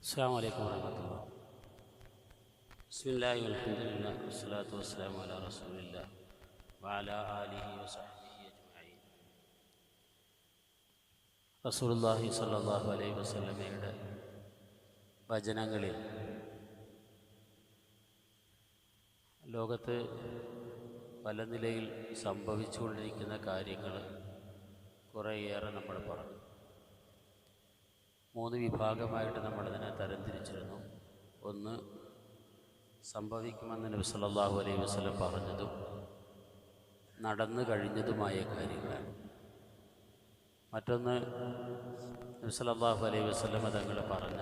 السلام عليكم ورحمة الله بسم الله والحمد لله والصلاة والسلام على رسول الله وعلى آله وصحبه أجمعين റസൂലുള്ളാഹി സ്വല്ലല്ലാഹു അലൈഹി വസല്ലമയുടെ വചനങ്ങളിൽ ലോകത്ത് പല നിലയിൽ സംഭവിച്ചുകൊണ്ടിരിക്കുന്ന കാര്യങ്ങൾ കുറേയേറെ നമ്മൾ പറഞ്ഞു മൂന്ന് വിഭാഗമായിട്ട് നമ്മളതിനെ തരംതിരിച്ചിരുന്നു. ഒന്ന് സംഭവിക്കുമെന്ന് നബി സല്ലല്ലാഹു അലൈഹി വസല്ലം പറഞ്ഞതും നടന്നു കഴിഞ്ഞതുമായ കാര്യങ്ങളാണ്. മറ്റൊന്ന് നബി സല്ലല്ലാഹു അലൈഹി വസല്ലം തങ്ങൾ പറഞ്ഞ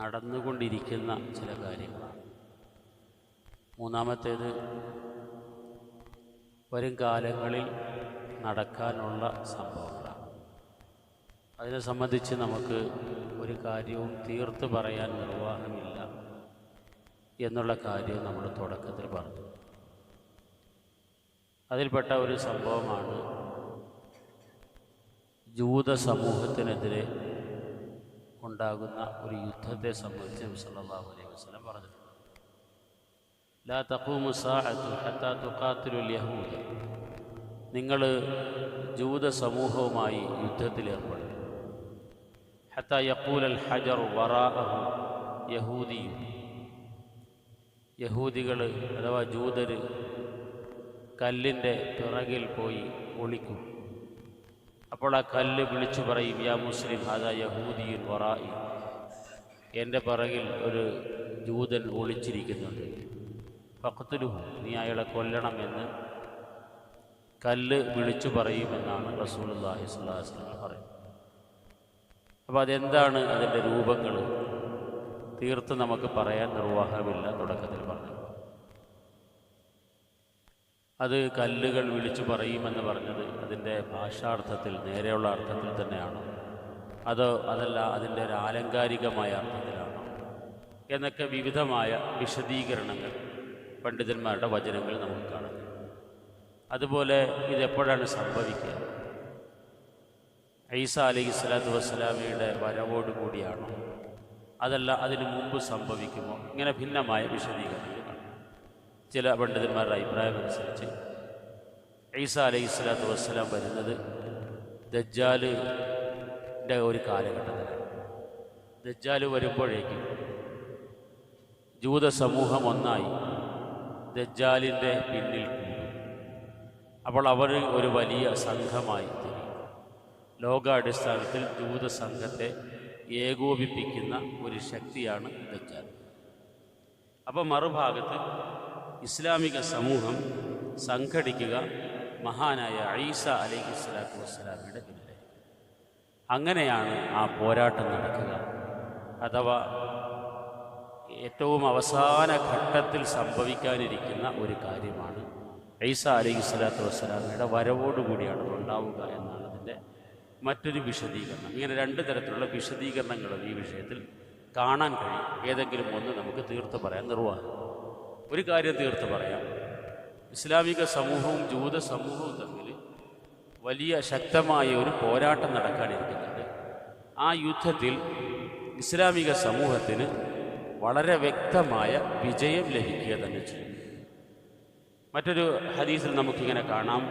നടന്നുകൊണ്ടിരിക്കുന്ന ചില കാര്യങ്ങളാണ്. മൂന്നാമത്തേത് വരും കാലങ്ങളിൽ നടക്കാനുള്ള സംഭവങ്ങളാണ് അതിനെ സംബന്ധിച്ച് നമുക്ക് ഒരു കാര്യവും തീർത്ത് പറയാൻ നിർവാഹമില്ല എന്നുള്ള കാര്യം നമ്മൾ തുടക്കത്തിൽ പറഞ്ഞു. അതിൽപ്പെട്ട ഒരു സംഭവമാണ് ജൂത സമൂഹത്തിനെതിരെ ഉണ്ടാകുന്ന ഒരു യുദ്ധത്തെ സംബന്ധിച്ച് സല്ലാഹു അലൈഹി വസല്ലം പറഞ്ഞിട്ടുണ്ട്. ലാ തഖൂമു ഹത്താ നിങ്ങൾ ജൂത സമൂഹവുമായി യുദ്ധത്തിലേർപ്പെടും ഹത്ത യക്കൂലൽ ഹജർ വറാഅഹു യഹൂദിയും. യഹൂദികൾ അഥവാ ജൂതർ കല്ലിന്റെ പിറകിൽ പോയി ഒളിക്കും. അപ്പോൾ ആ കല്ല് വിളിച്ചു പറയും യാ മുസ്ലിം അതാ യഹൂദിയിൽ വറായി എന്റെ പിറകിൽ ഒരു ജൂതൻ ഒളിച്ചിരിക്കുന്നുണ്ട്. പക്കത്തിനു നീ അയാളെ കൊല്ലണമെന്ന് കല്ല് വിളിച്ചു പറയുമെന്നാണ് റസൂൽ അള്ളാഹി സ്വല്ലാസ്ലാം പറയുന്നത്. അപ്പോൾ അതെന്താണ് അതിന്റെ രൂപങ്ങൾ തീർത്ത് നമുക്ക് പറയാൻ നിർവാഹമില്ല തുടക്കത്തിൽ പറഞ്ഞു. അത് കല്ലുകൾ വിളിച്ചു പറയുമെന്ന് പറഞ്ഞത് അതിന്റെ ഭാഷാർത്ഥത്തിൽ നേരെയുള്ള അർത്ഥത്തിൽ തന്നെയാണ്. അതോ അതല്ല അതിന്റെ ഒരു ആലങ്കാരികമായ അർത്ഥത്തിലാണോ. എന്നൊക്കെ വിവിധമായ വിശദീകരണങ്ങൾ പണ്ഡിതന്മാരുടെ വചനങ്ങൾ നമുക്ക് കാണാം. അതുപോലെ ഇതെപ്പോഴാണ് സംഭവിക്കുക? ഐസ അലൈഹി സ്വലാത്തു വസ്സലാമയുടെ വരവോടുകൂടിയാണോ അതല്ല അതിനു മുമ്പ് സംഭവിക്കുമോ? ഇങ്ങനെ ഭിന്നമായ വിശദീകരണങ്ങൾ. ചില പണ്ഡിതന്മാരുടെ അഭിപ്രായം അനുസരിച്ച് ഐസ അലൈഹി സ്വലാത്തു വസ്സലാം വരുന്നത് ദജ്ജാലിന്റെ ഒരു കാലഘട്ടത്തിലാണ്. ദജ്ജാൽ വരുമ്പോഴേക്കും ജൂത സമൂഹം ഒന്നായി ദജ്ജാലിന്റെ പിന്നിൽ കൂടും. അപ്പോൾ അവർ ഒരു വലിയ സംഘമായി ലോകാടിസ്ഥാനത്തിൽ ദൂതസംഘത്തെ ഏകോപിപ്പിക്കുന്ന ഒരു ശക്തിയാണ് ദജ്ജാൽ. അപ്പോൾ മറുഭാഗത്ത് ഇസ്ലാമിക സമൂഹം സംഘടിക്കുക മഹാനായ ഐസ അലൈഹി സ്വലാത്തു വസ്സലാമിയുടെ പിന്നിലെ അങ്ങനെയാണ് ആ പോരാട്ടം നടക്കുക. അഥവാ ഏറ്റവും അവസാന ഘട്ടത്തിൽ സംഭവിക്കാനിരിക്കുന്ന ഒരു കാര്യമാണ് ഐസ അലൈഹി സ്വലാത്തു വസ്സലാമയുടെ വരവോടുകൂടിയാണ് ഉണ്ടാവുക എന്നാണ് അതിന്റെ മറ്റൊരു വിശദീകരണം. ഇങ്ങനെ രണ്ട് തരത്തിലുള്ള വിശദീകരണങ്ങളും ഈ വിഷയത്തിൽ കാണാൻ കഴിയും. ഏതെങ്കിലും ഒന്ന് നമുക്ക് തീർത്ത് പറയാൻ നിർവാഹം ഒരു കാര്യം തീർത്ത് പറയാം. ഇസ്ലാമിക സമൂഹവും ജൂത സമൂഹവും തമ്മിൽ വലിയ ശക്തമായ ഒരു പോരാട്ടം നടക്കാനിരിക്കുന്നുണ്ട് ആ യുദ്ധത്തിൽ ഇസ്ലാമിക സമൂഹത്തിന് വളരെ വ്യക്തമായ വിജയം ലഭിക്കുക തന്നെ ചെയ്യും. മറ്റൊരു ഹദീസിൽ നമുക്കിങ്ങനെ കാണാം.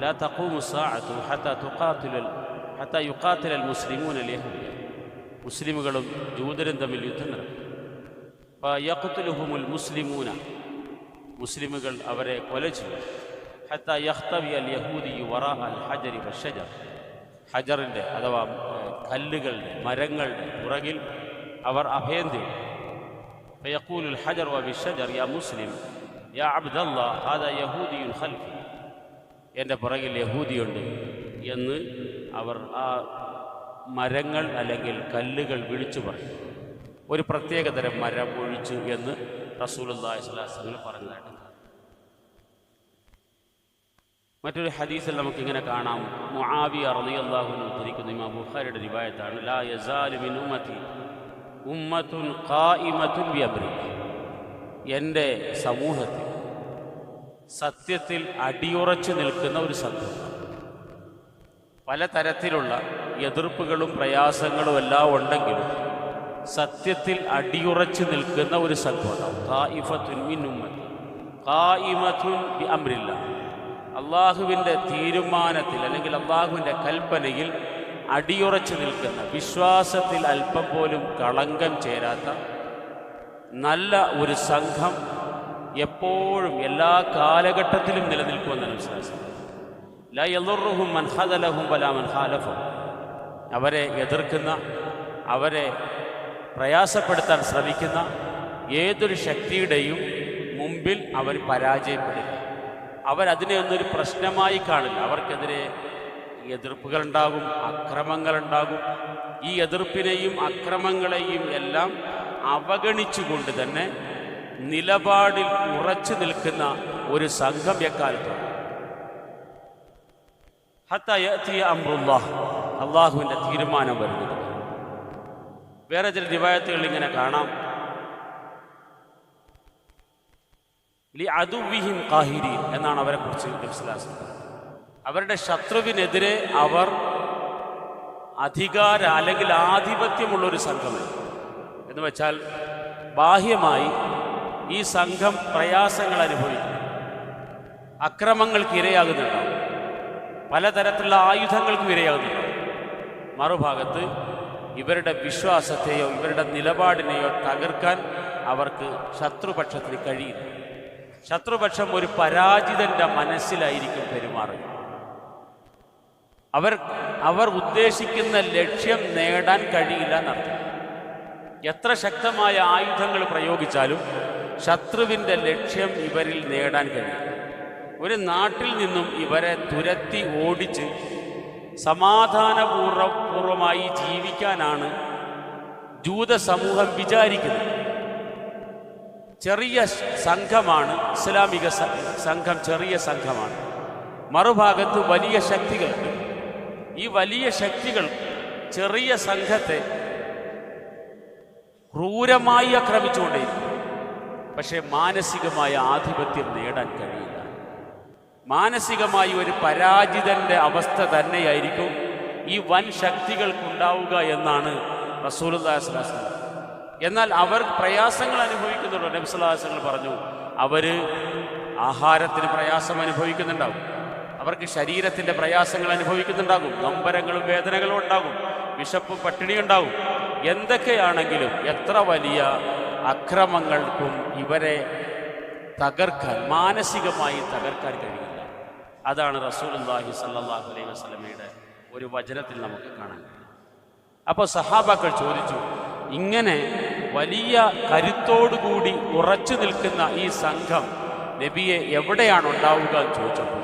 ലാ തഖൂമു സാഅത്തു ഹത്താ തുഖാത്തിലൽ ഹത്ത യുഖാത്തിലൽ മുസ്ലിമൂൻ യഹൂദ മുസ്ലിമുകളും ജൂതരും തമ്മിൽ യുദ്ധം നടക്കും യഖ്തുലുഹുമുൽ മുസ്ലിമൂന മുസ്ലിമുകൾ അവരെ കൊല ചെയ്യും ഹത്ത യഖ്തവി അൽ യഹൂദി വറ അൽ ഹജരി വഷജർ ഹജറിൻ്റെ അഥവാ ഏഹ്, കല്ലുകളുടെ മരങ്ങളുടെ പുറകിൽ അവർ അഭയം തേടും فيقول الحجر وبالشجر يا مسلم يا عبد الله هذا يهودي خلفي എൻ്റെ പുറകിൽ യഹൂദിയുണ്ട് എന്ന് അവർ ആ മരങ്ങൾ അല്ലെങ്കിൽ കല്ലുകൾ വിളിച്ചു പറയും ഒരു പ്രത്യേകതരം മരം ഒഴിച്ചു എന്ന് അലൈഹി വസല്ലം പറഞ്ഞതായിട്ട് മറ്റൊരു ഹദീസിൽ നമുക്കിങ്ങനെ കാണാം. മുആവിയ അൻഹു ഉദ്ധരിക്കുന്ന ഇമാം ബുഖാരിയുടെ റിവായത്താണ് ലാ യസാലു മിൻ ഉമ്മത്തി ഉമ്മത്തുൻ ഖായിമത്തുൻ ബിഅംരി. എന്റെ സമൂഹത്തിൽ സത്യത്തിൽ അടിയുറച്ചു നിൽക്കുന്ന ഒരു സംഘം. പലതരത്തിലുള്ള എതിർപ്പുകളും പ്രയാസങ്ങളും എല്ലാം ഉണ്ടെങ്കിലും സത്യത്തിൽ അടിയുറച്ചു നിൽക്കുന്ന ഒരു സംഘം ഖായിഫത്തുൻ മിൻ ഉമ്മത്തി ഖായിമത്തുൻ ബി അംരില്ല. അള്ളാഹുവിന്റെ തീരുമാനത്തിൽ അല്ലെങ്കിൽ അള്ളാഹുവിന്റെ കൽപ്പനയിൽ അടിയുറച്ചു നിൽക്കുന്ന വിശ്വാസത്തിൽ അല്പം പോലും കളങ്കം ചേരാത്ത നല്ല ഒരു സംഘം എപ്പോഴും എല്ലാ കാലഘട്ടത്തിലും നിലനിൽക്കുമെന്നാണ് വിശ്വാസം. ല യലുറുഹും മൻഹദലഹും വല മൻഹാലഫും അവരെ എതിർക്കുന്ന അവരെ പ്രയാസപ്പെടുത്താൻ ശ്രമിക്കുന്ന ഏതൊരു ശക്തിയുടെയും മുമ്പിൽ അവർ പരാജയപ്പെടില്ല അവരതിനെ ഒന്നൊരു പ്രശ്നമായി കാണില്ല. അവർക്കെതിരെ എതിർപ്പുകളുണ്ടാകും അക്രമങ്ങളുണ്ടാകും. ഈ എതിർപ്പിനെയും അക്രമങ്ങളെയും എല്ലാം അവഗണിച്ചുകൊണ്ട് തന്നെ നിലപാടിൽ ഉറച്ചു നിൽക്കുന്ന ഒരു സംഘം എക്കാലത്താണ് അള്ളാഹുവിന്റെ തീരുമാനം വരുന്നത്. വേറെ ചില റിവായത്തുകൾ ഇങ്ങനെ കാണാം. ലി എന്നാണ് അവരെ കുറിച്ച് നബ്സലാസ് അവരുടെ ശത്രുവിനെതിരെ അവർ അധികാര അല്ലെങ്കിൽ ആധിപത്യമുള്ള ഒരു സംഘമാണ്. എന്ന് വെച്ചാൽ ബാഹ്യമായി ഈ സംഘം പ്രയാസങ്ങൾ അനുഭവിക്കുന്നു. അക്രമങ്ങൾക്ക് ഇരയാകുന്നുണ്ടാവും. പലതരത്തിലുള്ള ആയുധങ്ങൾക്കും ഇരയാകുന്നുണ്ടാവും മറുഭാഗത്ത് ഇവരുടെ വിശ്വാസത്തെയോ ഇവരുടെ നിലപാടിനെയോ തകർക്കാൻ അവർക്ക് ശത്രുപക്ഷത്തിന് കഴിയില്ല. ശത്രുപക്ഷം ഒരു പരാജിതന്റെ മനസ്സിലായിരിക്കും പെരുമാറുക. അവർ അവർ ഉദ്ദേശിക്കുന്ന ലക്ഷ്യം നേടാൻ കഴിയില്ല എന്നർത്ഥം. എത്ര ശക്തമായ ആയുധങ്ങൾ പ്രയോഗിച്ചാലും ശത്രുവിന്റെ ലക്ഷ്യം ഇവരിൽ നേടാൻ കഴിയും ഒരു നാട്ടിൽ നിന്നും ഇവരെ തുരത്തി ഓടിച്ച് സമാധാനപൂർവപൂർവമായി ജീവിക്കാനാണ് ജൂത സമൂഹം വിചാരിക്കുന്നത്. ചെറിയ സംഘമാണ് ഇസ്ലാമിക സംഘം ചെറിയ സംഘമാണ്. മറുഭാഗത്ത് വലിയ ശക്തികളുണ്ട്. ഈ വലിയ ശക്തികൾ ചെറിയ സംഘത്തെ ക്രൂരമായി ആക്രമിച്ചുകൊണ്ടേയിരിക്കും. പക്ഷേ മാനസികമായ ആധിപത്യം നേടാൻ കഴിയില്ല. മാനസികമായി ഒരു പരാജിതന്റെ അവസ്ഥ തന്നെയായിരിക്കും ഈ വൻ ശക്തികൾക്കുണ്ടാവുക എന്നാണ് റസൂലുല്ലാസ്ലാസ് എന്നാൽ അവർ പ്രയാസങ്ങൾ അനുഭവിക്കുന്നുണ്ടോ. നബ്സലാസങ്ങൾ പറഞ്ഞു അവർ ആഹാരത്തിന് പ്രയാസം അനുഭവിക്കുന്നുണ്ടാവും അവർക്ക് ശരീരത്തിന്റെ പ്രയാസങ്ങൾ അനുഭവിക്കുന്നുണ്ടാകും. നമ്പരങ്ങളും വേദനകളും ഉണ്ടാകും. വിശപ്പ് പട്ടിണി ഉണ്ടാകും. എന്തൊക്കെയാണെങ്കിലും എത്ര വലിയ അക്രമങ്ങൾക്കും ഇവരെ തകർക്കാൻ മാനസികമായി തകർക്കാൻ കഴിയില്ല. അതാണ് റസൂലുള്ളാഹി സല്ലാഹു അലൈഹി വസ്ലമയുടെ ഒരു വചനത്തിൽ നമുക്ക് കാണാൻ അപ്പോൾ സഹാബാക്കൾ ചോദിച്ചു ഇങ്ങനെ വലിയ കരുത്തോടുകൂടി ഉറച്ചു നിൽക്കുന്ന ഈ സംഘം നബിയെ എവിടെയാണ് ഉണ്ടാവുക എന്ന് ചോദിച്ചപ്പോൾ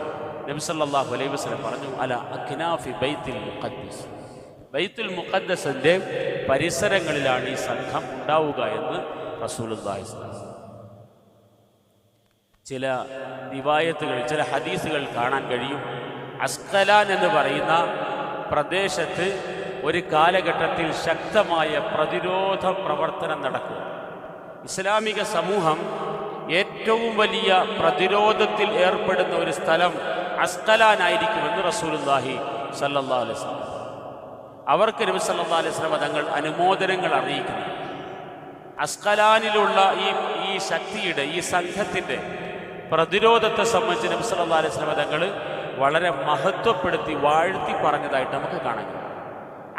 നബി സല്ലാഹു അലൈഹി വസ്ലം പറഞ്ഞു അല അഖിനാഫി ബൈത്തിൽ മുഖദ്ദസ്. ബൈത്തുൽ മുഖദ്ദസിന്റെ പരിസരങ്ങളിലാണ് ഈ സംഘം ഉണ്ടാവുക എന്ന് റസൂൽ അള്ളാഹി വസല്ലം ചില റിവായത്തുകൾ ചില ഹദീസുകൾ കാണാൻ കഴിയും. അസ്കലാൻ എന്ന് പറയുന്ന പ്രദേശത്ത് ഒരു കാലഘട്ടത്തിൽ ശക്തമായ പ്രതിരോധ പ്രവർത്തനം നടക്കും ഇസ്ലാമിക സമൂഹം ഏറ്റവും വലിയ പ്രതിരോധത്തിൽ ഏർപ്പെടുന്ന ഒരു സ്ഥലം അസ്കലാനായിരിക്കുമെന്ന് റസൂലുല്ലാഹി സല്ലാ അലൈഹി വസല്ലം. അവർക്ക് നബി സല്ലാ അലൈഹി വസല്ലം തങ്ങൾ അനുമോദനങ്ങൾ അറിയിക്കുന്നു. അസ്കലാനിലുള്ള ഈ ഈ ശക്തിയുടെ ഈ സംഘത്തിന്റെ പ്രതിരോധത്തെ സംബന്ധിച്ച് നബി സല്ലല്ലാഹു അലൈഹി വസല്ലം തങ്ങൾ വളരെ മഹത്വപ്പെടുത്തി വാഴ്ത്തി പറഞ്ഞതായിട്ട് നമുക്ക് കാണാൻ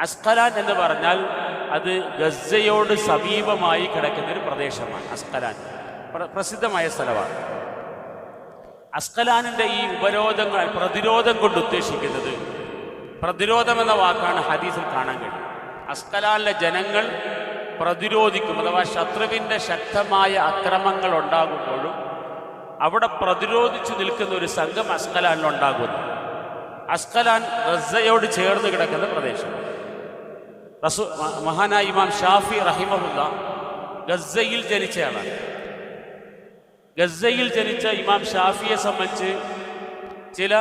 അസ്കലാൻ എന്ന് പറഞ്ഞാൽ അത് ഗസയോട് സമീപമായി കിടക്കുന്ന ഒരു പ്രദേശമാണ്. അസ്കലാൻ പ്ര- പ്രസിദ്ധമായ സ്ഥലമാണ്. അസ്കലാനിന്റെ ഈ ഉപരോധങ്ങൾ പ്രതിരോധം കൊണ്ട് ഉദ്ദേശിക്കുന്നത് പ്രതിരോധം എന്ന വാക്കാണ് ഹദീസിൽ കാണാൻ കഴിയും. അസ്കലാനിലെ ജനങ്ങൾ പ്രതിരോധിക്കും അഥവാ ശത്രുവിന്റെ ശക്തമായ അക്രമങ്ങൾ ഉണ്ടാകുമ്പോഴും അവിടെ പ്രതിരോധിച്ചു നിൽക്കുന്ന ഒരു സംഘം അസ്കലാനിലുണ്ടാകുന്നു അസ്കലാൻ ഗസയോട് ചേർന്ന് കിടക്കുന്ന പ്രദേശം. റസു മഹാനായ ഇമാം ഷാഫി റഹിമഹുല്ല ഗസയിൽ ജനിച്ചയാളാണ് ഗസയിൽ ജനിച്ച ഇമാം ഷാഫിയെ സംബന്ധിച്ച് ചില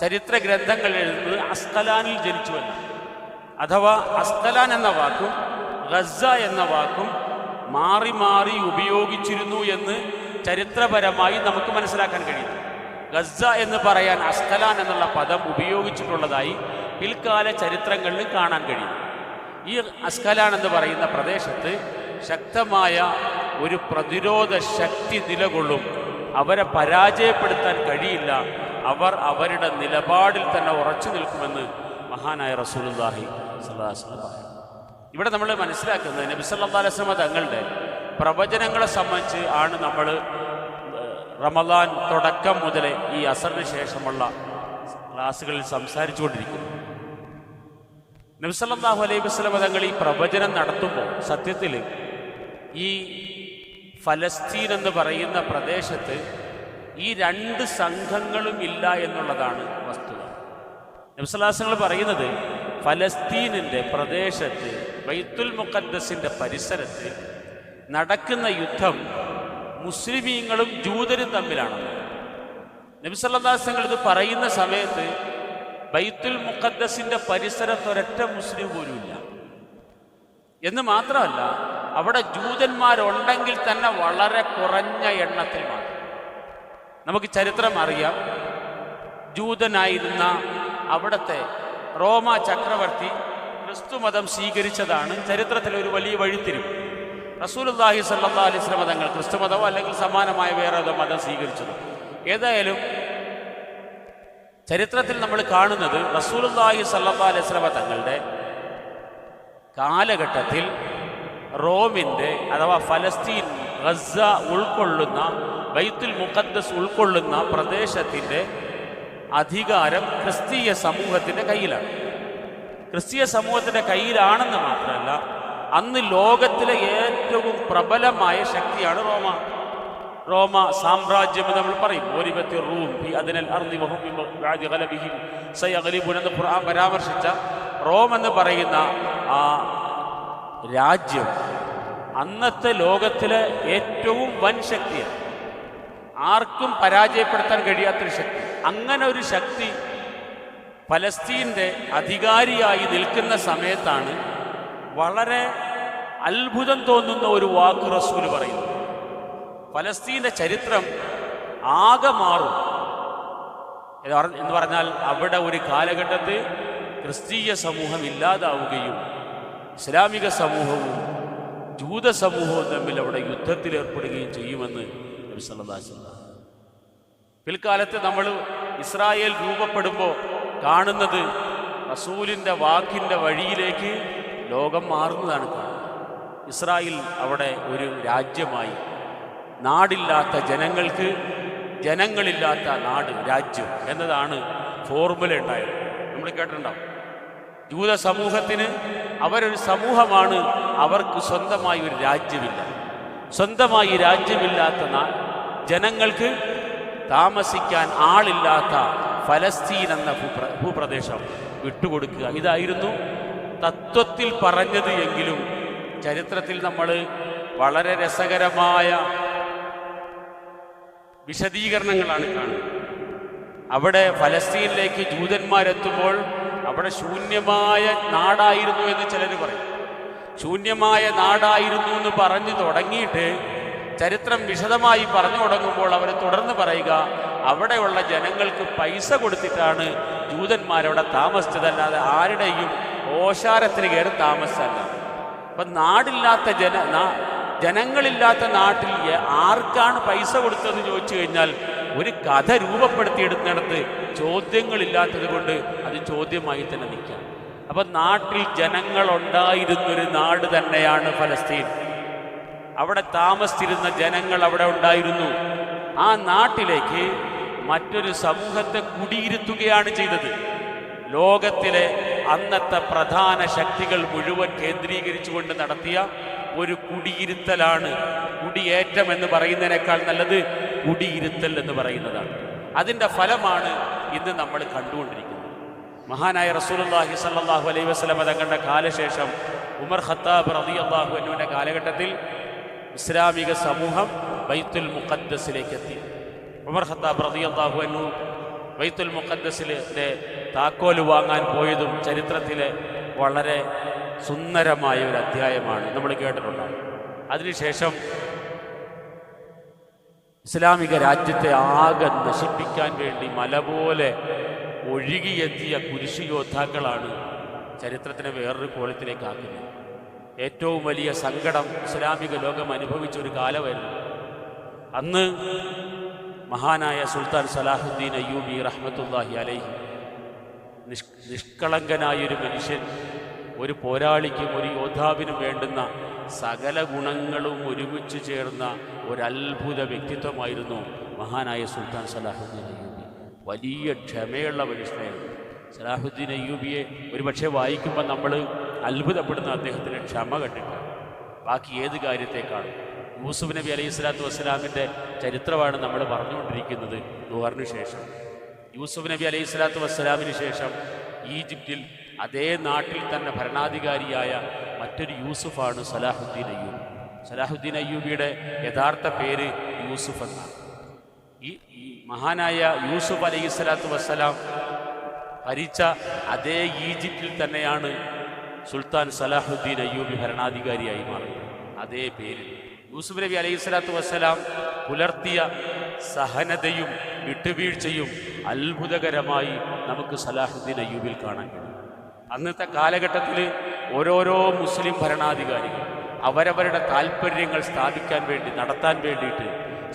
ചരിത്ര ഗ്രന്ഥങ്ങൾ എഴുതുന്നത് അസ്കലാനിൽ ജനിച്ചുവല്ല അഥവാ അസ്കലാൻ എന്ന വാക്കും ഗസ എന്ന വാക്കും മാറി മാറി ഉപയോഗിച്ചിരുന്നു എന്ന് ചരിത്രപരമായി നമുക്ക് മനസ്സിലാക്കാൻ കഴിയും. ഗസ എന്ന് പറയാൻ അസ്കലാൻ എന്നുള്ള പദം ഉപയോഗിച്ചിട്ടുള്ളതായി പിൽക്കാല ചരിത്രങ്ങളിൽ കാണാൻ കഴിയും. ഈ അസ്കലാൻ എന്ന് പറയുന്ന പ്രദേശത്ത് ശക്തമായ ഒരു പ്രതിരോധ ശക്തി നിലകൊള്ളും. അവരെ പരാജയപ്പെടുത്താൻ കഴിയില്ല. അവർ അവരുടെ നിലപാടിൽ തന്നെ ഉറച്ചു നിൽക്കുമെന്ന് മഹാനായ റസൂലുല്ലാഹി സല്ലാസ് ഇവിടെ നമ്മൾ മനസ്സിലാക്കുന്നത് നബി സല്ലല്ലാഹു അലൈഹി തങ്ങളുടെ പ്രവചനങ്ങളെ സംബന്ധിച്ച് ആണ് നമ്മൾ റമദാൻ തുടക്കം മുതൽ ഈ അസറിന് ശേഷമുള്ള ക്ലാസ്സുകളിൽ സംസാരിച്ചുകൊണ്ടിരിക്കുന്നത്. നബി സല്ലല്ലാഹു അലൈഹി വസ്ലം തങ്ങൾ ഈ പ്രവചനം നടത്തുമ്പോൾ സത്യത്തിൽ ഈ ഫലസ്തീൻ എന്ന് പറയുന്ന പ്രദേശത്ത് ഈ രണ്ട് സംഘങ്ങളും ഇല്ല എന്നുള്ളതാണ് വസ്തുത. നബ്സലാസങ്ങൾ പറയുന്നത് ഫലസ്തീനിന്റെ പ്രദേശത്ത് ബൈത്തുൽ മുഖദ്ദസിന്റെ പരിസരത്ത് നടക്കുന്ന യുദ്ധം മുസ്ലിമീങ്ങളും ജൂതരും തമ്മിലാണ് നബിസല്ലാസങ്ങൾ ഇത് പറയുന്ന സമയത്ത് ബൈത്തുൽ മുഖദ്സിന്റെ പരിസരത്ത് ഒരൊറ്റ മുസ്ലിം പോലുമില്ല. എന്ന് മാത്രമല്ല അവിടെ ജൂതന്മാരുണ്ടെങ്കിൽ തന്നെ വളരെ കുറഞ്ഞ എണ്ണത്തിൽ മാത്രം. നമുക്ക് ചരിത്രം അറിയാം. ജൂതനായിരുന്ന അവിടുത്തെ റോമ ചക്രവർത്തി ക്രിസ്തുമതം സ്വീകരിച്ചതാണ്. ചരിത്രത്തിൽ ഒരു വലിയ വഴിത്തിരിവ്. റസൂലുല്ലാഹി സല്ലാ അലൈഹി മതങ്ങൾ തങ്ങൾ ക്രിസ്തുമതമോ അല്ലെങ്കിൽ സമാനമായ വേറെ ഏതോ മതം സ്വീകരിച്ചത്. ഏതായാലും ചരിത്രത്തിൽ നമ്മൾ കാണുന്നത് റസൂലുല്ലാഹി സല്ലാ അലൈഹി സ്വലമ തങ്ങളുടെ കാലഘട്ടത്തിൽ റോമിന്റെ അഥവാ ഫലസ്തീൻ ഗസ ഉൾക്കൊള്ളുന്ന ബൈത്തുൽ മുഖദ്ദസ് ഉൾക്കൊള്ളുന്ന പ്രദേശത്തിന്റെ അധികാരം ക്രിസ്തീയ സമൂഹത്തിന്റെ കയ്യിലാണ്. ക്രിസ്തീയ സമൂഹത്തിന്റെ കയ്യിലാണെന്ന് മാത്രമല്ല അന്ന് ലോകത്തിലെ ഏറ്റവും പ്രബലമായ ശക്തിയാണ് റോമ. റോമ സാമ്രാജ്യം എന്ന് നമ്മൾ പറയും. ഓരിപത്തി റൂം അതിനാൽ ബഅദി ഗലബിഹിം സയഗ്ലിബൂൻ എന്ന് ഖുർആൻ പരാമർശിച്ച റോം എന്ന് പറയുന്ന ആ രാജ്യം അന്നത്തെ ലോകത്തിലെ ഏറ്റവും വൻ ശക്തിയാണ്. ആർക്കും പരാജയപ്പെടുത്താൻ കഴിയാത്തൊരു ശക്തി. അങ്ങനെ ഒരു ശക്തി പലസ്തീന്റെ അധികാരിയായി നിൽക്കുന്ന സമയത്താണ് വളരെ അത്ഭുതം തോന്നുന്ന ഒരു വാക്ക് റസൂൽ പറയുന്നു. ഫലസ്തീന്റെ ചരിത്രം ആകെ മാറും. എന്ന് പറഞ്ഞാൽ അവിടെ ഒരു കാലഘട്ടത്തിൽ ക്രിസ്തീയ സമൂഹം ഇല്ലാതാവുകയും ഇസ്ലാമിക സമൂഹവും ജൂത സമൂഹവും തമ്മിൽ അവിടെ യുദ്ധത്തിൽ ഏർപ്പെടുകയും ചെയ്യുമെന്ന് പിൽക്കാലത്ത് നമ്മൾ ഇസ്രായേൽ രൂപപ്പെടുമ്പോൾ കാണുന്നത് റസൂലിന്റെ വാക്കിന്റെ വഴിയിലേക്ക് ലോകം മാറുന്നതാണ് കാണുന്നത്. ഇസ്രായേൽ അവിടെ ഒരു രാജ്യമായി. നാടില്ലാത്ത ജനങ്ങൾക്ക് ജനങ്ങളില്ലാത്ത നാട് രാജ്യം എന്നതാണ് ഫോർമുല ഉണ്ടായത്. നമ്മൾ കേട്ടിട്ടുണ്ടാവും. ജൂത സമൂഹത്തിന് അവരൊരു സമൂഹമാണ് അവർക്ക് സ്വന്തമായി ഒരു രാജ്യമില്ല. സ്വന്തമായി രാജ്യമില്ലാത്ത ജനങ്ങൾക്ക് താമസിക്കാൻ ആളില്ലാത്ത ഫലസ്തീൻ എന്ന ഭൂപ്ര ഭൂപ്രദേശം വിട്ടുകൊടുക്കുക. ഇതായിരുന്നു തത്വത്തിൽ പറഞ്ഞത് എങ്കിലും ചരിത്രത്തിൽ നമ്മൾ വളരെ രസകരമായ വിശദീകരണങ്ങളാണ് കാണുന്നത്. അവിടെ ഫലസ്തീനിലേക്ക് ജൂതന്മാരെത്തുമ്പോൾ അവിടെ ശൂന്യമായ നാടായിരുന്നു എന്ന് ചിലർ പറയും. ശൂന്യമായ നാടായിരുന്നു എന്ന് പറഞ്ഞു തുടങ്ങിയിട്ട് ചരിത്രം വിശദമായി പറഞ്ഞു തുടങ്ങുമ്പോൾ അവർ തുടർന്ന് പറയുക അവിടെയുള്ള ജനങ്ങൾക്ക് പൈസ കൊടുത്തിട്ടാണ് ജൂതന്മാരവിടെ താമസിച്ചതല്ലാതെ ആരുടെയും ഓശാരത്തിന് കയറി താമസിച്ചല്ല അപ്പം നാടില്ലാത്ത ജന ജനങ്ങളില്ലാത്ത നാട്ടിൽ ആർക്കാണ് പൈസ കൊടുത്തതെന്ന് ചോദിച്ചു കഴിഞ്ഞാൽ ഒരു കഥ രൂപപ്പെടുത്തിയെടുക്കുന്നിടത്ത് ചോദ്യങ്ങളില്ലാത്തത് കൊണ്ട് അത് ചോദ്യമായി തന്നെ നിൽക്കാം. അപ്പം നാട്ടിൽ ജനങ്ങളുണ്ടായിരുന്നൊരു നാട് തന്നെയാണ് ഫലസ്തീൻ. അവിടെ താമസിച്ചിരുന്ന ജനങ്ങൾ അവിടെ ഉണ്ടായിരുന്നു. ആ നാട്ടിലേക്ക് മറ്റൊരു സമൂഹത്തെ കുടിയിരുത്തുകയാണ് ചെയ്തത്. ലോകത്തിലെ അന്നത്തെ പ്രധാന ശക്തികൾ മുഴുവൻ കേന്ദ്രീകരിച്ചുകൊണ്ട് നടത്തിയ ഒരു കുടിയിരുത്തലാണ്. കുടിയേറ്റം എന്ന് പറയുന്നതിനേക്കാൾ നല്ലത് കുടിയിരുത്തൽ എന്ന് പറയുന്നതാണ്. അതിന്റെ ഫലമാണ് ഇന്ന് നമ്മൾ കണ്ടുകൊണ്ടിരിക്കുന്നത്. മഹാനായ റസൂലുള്ളാഹി സല്ലാഹു അലൈഹി വസല്ലം തങ്ങളുടെ കാലശേഷം ഉമർ ഖത്താബ് അള്ളാഹു എന്നുവിന്റെ കാലഘട്ടത്തിൽ ഇസ്ലാമിക സമൂഹം ബൈത്തുൽ മുഖദ്ദസിലേക്ക് എത്തി. ഉമർ ഖത്താബ് അള്ളാഹു അൻഹു ബൈത്തുൽ മുഖദ്സിലെ താക്കോൽ വാങ്ങാൻ പോയതും ചരിത്രത്തിലെ വളരെ സുന്ദരമായ ഒരു അധ്യായമാണ്. നമ്മൾ കേട്ടിട്ടുണ്ട്? അതിനുശേഷം ഇസ്ലാമിക രാജ്യത്തെ ആകെ നശിപ്പിക്കാൻ വേണ്ടി മല പോലെ ഒഴുകിയെത്തിയ കുരിശു യോദ്ധാക്കളാണ് ചരിത്രത്തിനെ വേറൊരു കോലത്തിലേക്ക് ആക്കുന്നത്. ഏറ്റവും വലിയ സങ്കടം ഇസ്ലാമിക ലോകം അനുഭവിച്ച ഒരു കാലമായിരുന്നു. അന്ന് മഹാനായ സുൽത്താൻ സലാഹുദ്ദീൻ അയ്യൂബി റഹ്മത്തുല്ലാഹി അലൈഹി. നിഷ് നിഷ്കളങ്കനായൊരു മനുഷ്യൻ ഒരു പോരാളിക്കും ഒരു യോദ്ധാവിനും വേണ്ടുന്ന സകല ഗുണങ്ങളും ഒരുമിച്ച് ചേർന്ന ഒരത്ഭുത വ്യക്തിത്വമായിരുന്നു മഹാനായ സുൽത്താൻ സലാഹുദ്ദീൻ അയ്യൂബി. വലിയ ക്ഷമയുള്ള മനുഷ്യനായിരുന്നു. സലാഹുദ്ദീൻ അയ്യൂബിയെ ഒരുപക്ഷെ വായിക്കുമ്പോൾ നമ്മൾ അത്ഭുതപ്പെടുന്ന അദ്ദേഹത്തിന്റെ ക്ഷമ കണ്ടിട്ടാണ് ബാക്കി ഏത് കാര്യത്തെക്കാളും. യൂസുഫ് നബി അലൈഹി സ്വലാത്തു വസ്സലാമിന്റെ ചരിത്രമാണ് നമ്മൾ പറഞ്ഞുകൊണ്ടിരിക്കുന്നത്. നുഹറിന് ശേഷം. യൂസുഫ് നബി അലൈഹി സ്വലാത്തു വസ്സലാമിന് ശേഷം ഈജിപ്തിൽ അതേ നാട്ടിൽ തന്നെ ഭരണാധികാരിയായ മറ്റൊരു യൂസുഫാണ് സലാഹുദ്ദീൻ അയ്യൂബ്. സലാഹുദ്ദീൻ അയ്യൂബിയുടെ യഥാർത്ഥ പേര് യൂസുഫ് എന്നാണ്. ഈ മഹാനായ യൂസുഫ് അലൈഹി സ്വലാത്തു വസ്സലാം ഭരിച്ച അതേ ഈജിപ്തിൽ തന്നെയാണ് സുൽത്താൻ സലാഹുദ്ദീൻ അയ്യൂബി ഭരണാധികാരിയായി മാറിയത്. അതേ പേരിൽ. യൂസുഫ് നബി അലൈഹി സ്വലാത്തു വസ്സലാം പുലർത്തിയ സഹനതയും വിട്ടുവീഴ്ചയും അത്ഭുതകരമായി നമുക്ക് സലാഹുദ്ദീൻ അയ്യൂബിൽ കാണാൻ കഴിയും. അന്നത്തെ കാലഘട്ടത്തിൽ ഓരോരോ മുസ്ലിം ഭരണാധികാരികൾ അവരവരുടെ താല്പര്യങ്ങൾ സ്ഥാപിക്കാൻ വേണ്ടി നടത്താൻ വേണ്ടിയിട്ട്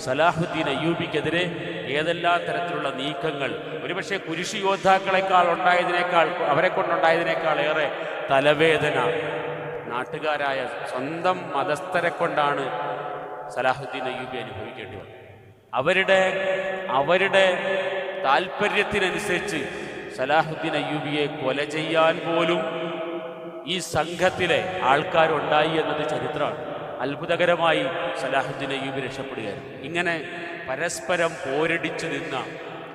സലാഹുദ്ദീൻ അയ്യൂബിക്കെതിരെ ഏതെല്ലാം തരത്തിലുള്ള നീക്കങ്ങൾ ഒരുപക്ഷെ കുരിശി യോദ്ധാക്കളെക്കാൾ ഉണ്ടായതിനേക്കാൾ അവരെ കൊണ്ടുണ്ടായതിനേക്കാൾ ഏറെ തലവേദന നാട്ടുകാരായ സ്വന്തം മതസ്ഥരെ കൊണ്ടാണ് സലാഹുദ്ദീൻ അയ്യൂബി അനുഭവിക്കേണ്ടി വന്നു. അവരുടെ അവരുടെ താല്പര്യത്തിനനുസരിച്ച് സലാഹുദ്ദീൻ അയ്യൂബിയെ കൊല ചെയ്യാൻ പോലും ഈ സംഘത്തിലെ ആൾക്കാരുണ്ടായി എന്നത് ചരിത്രമാണ്. അത്ഭുതകരമായി സലാഹുദ്ദീൻ അയ്യൂബി രക്ഷപ്പെടുകയായിരുന്നു. ഇങ്ങനെ പരസ്പരം പോരടിച്ചു നിന്ന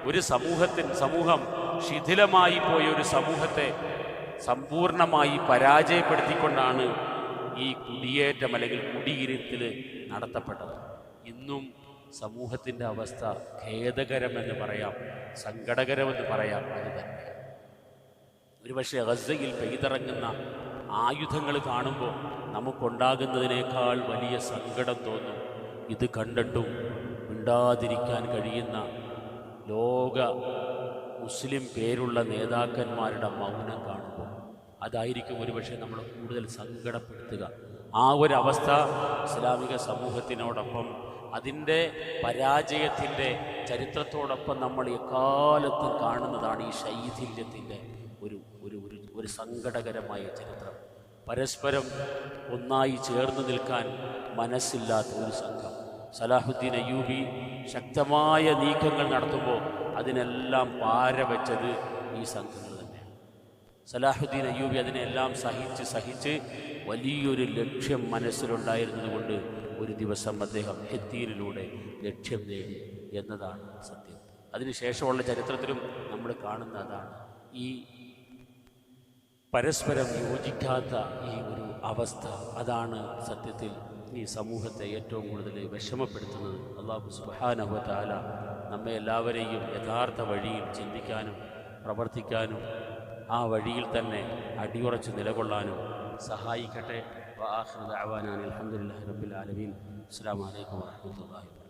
ഒരു സമൂഹത്തിന് സമൂഹം ശിഥിലമായി പോയ ഒരു സമൂഹത്തെ സമ്പൂർണമായി പരാജയപ്പെടുത്തിക്കൊണ്ടാണ് ഈ കുടിയേറ്റം അല്ലെങ്കിൽ കുടിയിരുത്തൽ നടത്തപ്പെട്ടത്. ഇന്നും സമൂഹത്തിന്റെ അവസ്ഥ ഖേദകരമെന്ന് പറയാം സങ്കടകരമെന്ന് പറയാം അത് തന്നെ. ഒരുപക്ഷെ ഗസയിൽ പെയ്തിറങ്ങുന്ന ആയുധങ്ങൾ കാണുമ്പോൾ നമുക്കുണ്ടാകുന്നതിനേക്കാൾ വലിയ സങ്കടം തോന്നും. ഇത് കണ്ടിട്ടും മിണ്ടാതിരിക്കാൻ കഴിയുന്ന ലോക മുസ്ലിം പേരുള്ള നേതാക്കന്മാരുടെ മൗനം കാണുമ്പോൾ. അതായിരിക്കും ഒരുപക്ഷെ നമ്മൾ കൂടുതൽ സങ്കടപ്പെടുത്തുക. ആ ഒരു അവസ്ഥ ഇസ്ലാമിക സമൂഹത്തിനോടൊപ്പം അതിന്റെ പരാജയത്തിന്റെ ചരിത്രത്തോടൊപ്പം നമ്മൾ എക്കാലത്തും കാണുന്നതാണ് ഈ ശൈഥില്യത്തിന്റെ ഒരു ഒരു ഒരു സങ്കടകരമായ ചരിത്രം. പരസ്പരം ഒന്നായി ചേർന്ന് നിൽക്കാൻ മനസ്സില്ലാത്ത ഒരു സംഘം. സലാഹുദ്ദീൻ അയ്യൂബി ശക്തമായ നീക്കങ്ങൾ നടത്തുമ്പോൾ അതിനെല്ലാം പാര വെച്ചത് ഈ സംഘങ്ങൾ സലാഹുദ്ദീൻ അയ്യൂബി അതിനെല്ലാം സഹിച്ച് സഹിച്ച് വലിയൊരു ലക്ഷ്യം മനസ്സിലുണ്ടായിരുന്നതുകൊണ്ട് ഒരു ദിവസം അദ്ദേഹം ഹെത്തീരിലൂടെ ലക്ഷ്യം നേടി എന്നതാണ് സത്യം. അതിനുശേഷമുള്ള ചരിത്രത്തിലും നമ്മൾ കാണുന്ന അതാണ് ഈ പരസ്പരം യോജിക്കാത്ത ഈ ഒരു അവസ്ഥ. അതാണ് സത്യത്തിൽ ഈ സമൂഹത്തെ ഏറ്റവും കൂടുതൽ വിഷമപ്പെടുത്തുന്നത്. അള്ളാഹു സുബാനഹുല നമ്മെ എല്ലാവരെയും യഥാർത്ഥ വഴിയിൽ ചിന്തിക്കാനും പ്രവർത്തിക്കാനും ആ വഴിയിൽ തന്നെ അടിയുറച്ച് നിലകൊള്ളാനും സഹായിക്കട്ടെ. വാഹൃദ അവാനാൻ അലഹമുല്ലാ റബ്ബിൽ ആലമീൻ. അസ്സാം വലൈക്കും വാഹമത്തല്ലാ